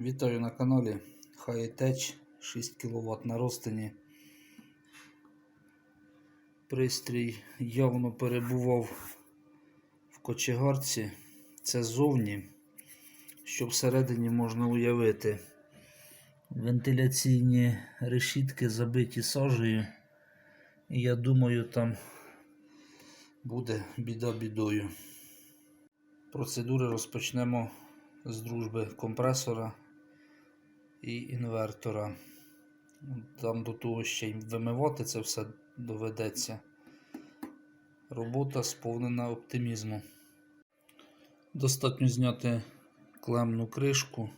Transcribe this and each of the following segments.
Вітаю на каналі Hightech 6 кВт на розтині. Пристрій явно перебував в кочегарці. Це зовні, що всередині можна уявити. Вентиляційні решітки забиті сажею. І я думаю, там буде біда бідою. Процедури розпочнемо з дружби компресора і інвертора. Там до того ще й вимивати це все доведеться. Робота сповнена оптимізму. Достатньо зняти клемну кришку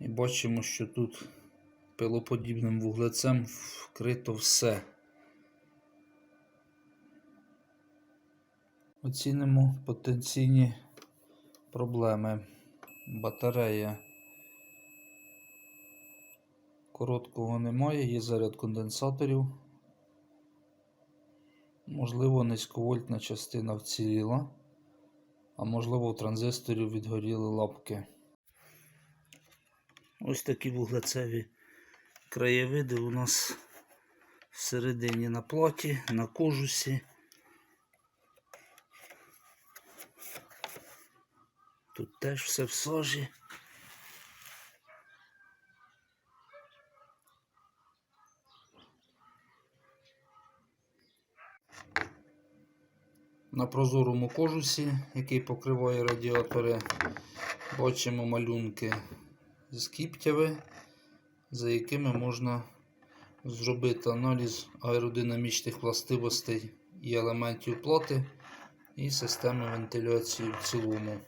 і бачимо, що тут пилоподібним вуглецем вкрито все. Оцінимо потенційні проблеми. Батарея короткого немає, є заряд конденсаторів. Можливо, низьковольтна частина вціліла, а можливо, в транзисторів відгоріли лапки. Ось такі вуглецеві краєвиди у нас всередині на платі, на кожусі. Тут теж все в сажі. На прозорому кожусі, який покриває радіатори, бачимо малюнки з кіптяви, за якими можна зробити аналіз аеродинамічних властивостей і елементів плати і системи вентиляції в цілому.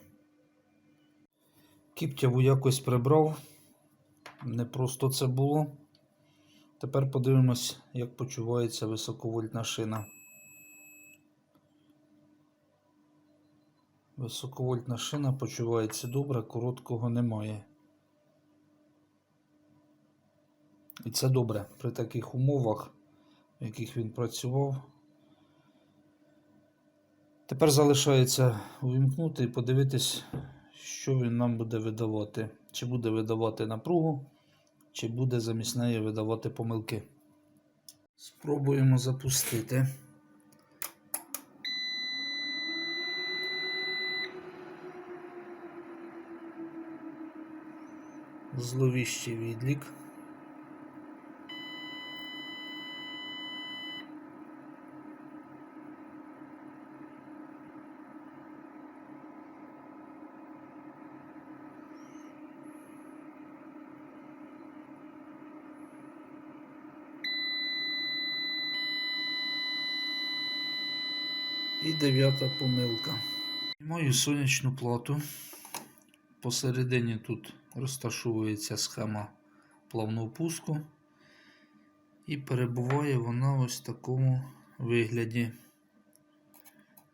Кіптяву якось прибрав. Не просто це було. Тепер подивимось, як почувається високовольтна шина. Високовольтна шина почувається добре, короткого немає. І це добре при таких умовах, в яких він працював. Тепер залишається увімкнути і подивитись, що він нам буде видавати. Чи буде видавати напругу, чи буде замість неї видавати помилки. Спробуємо запустити. Зловіщий відлік. І дев'ята помилка. Маю сонячну плату. Посередині тут розташовується схема плавного пуску. І перебуває вона ось в такому вигляді.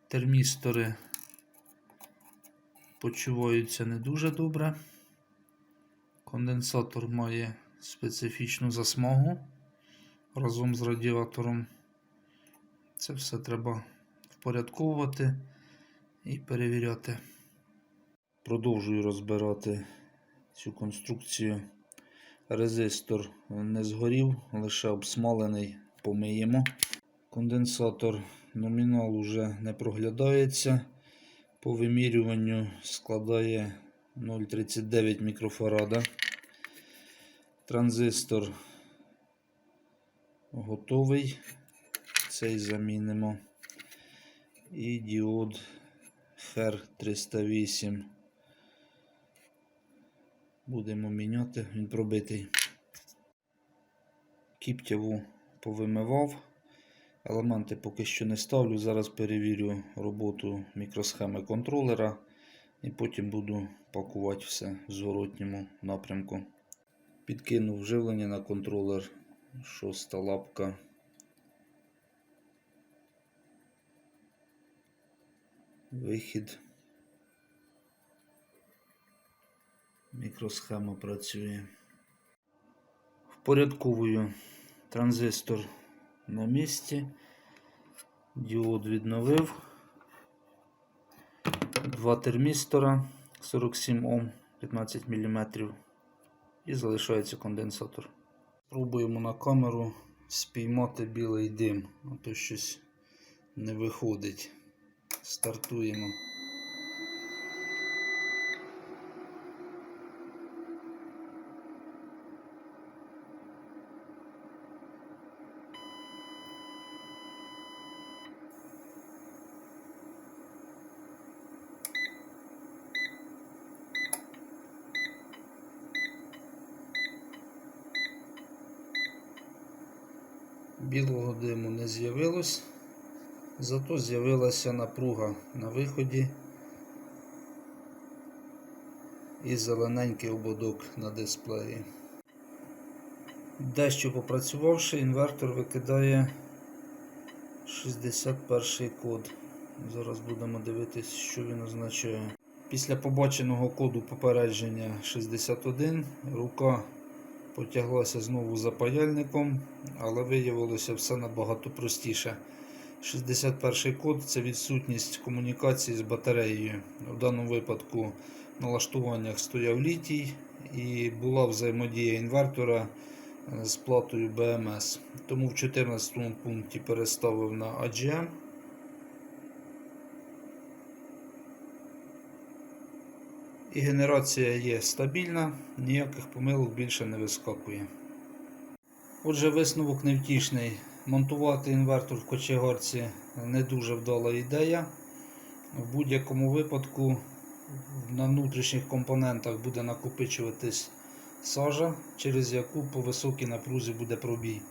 Термістори почуваються не дуже добре. Конденсатор має специфічну засмагу разом з радіатором. Це все треба впорядковувати і перевіряти. Продовжую розбирати цю конструкцію. Резистор не згорів, лише обсмалений, помиємо. Конденсатор номінал уже не проглядається. По вимірюванню складає 0,39 мікрофарада. Транзистор готовий. Цей замінимо. І діод HER 308. Будемо міняти, він пробитий. Кіптяву повимивав. Елементи поки що не ставлю. Зараз перевірю роботу мікросхеми контролера і потім буду пакувати все в зворотньому напрямку. Підкинув живлення на контролер. Шоста лапка. Вихід. Мікросхема працює. Впорядковую транзистор на місці. Діод відновив. Два термістора 47 Ом 15 мм І залишається конденсатор. Пробуємо на камеру спіймати білий дим, а то щось не виходить. Стартуємо. Білого диму не з'явилось, зато з'явилася напруга на виході і зелененький ободок на дисплеї. Дещо попрацювавши, інвертор викидає 61 код. Зараз будемо дивитись, що він означає. Після побаченого коду попередження 61 рука потяглася знову за паяльником, але виявилося все набагато простіше. 61 код це відсутність комунікації з батареєю. У даному випадку в налаштуваннях стояв літій і була взаємодія інвертора з платою BMS. Тому в 14 пункті переставив на AGM. І генерація є стабільна, ніяких помилок більше не вискакує. Отже, висновок невтішний. Монтувати інвертор в кочегарці не дуже вдала ідея. В будь-якому випадку на внутрішніх компонентах буде накопичуватись сажа, через яку по високій напрузі буде пробій.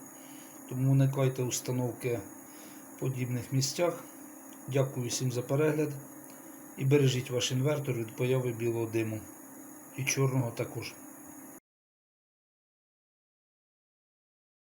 Тому уникайте установки в подібних місцях. Дякую всім за перегляд. І бережіть ваш інвертор від появи білого диму. І чорного також.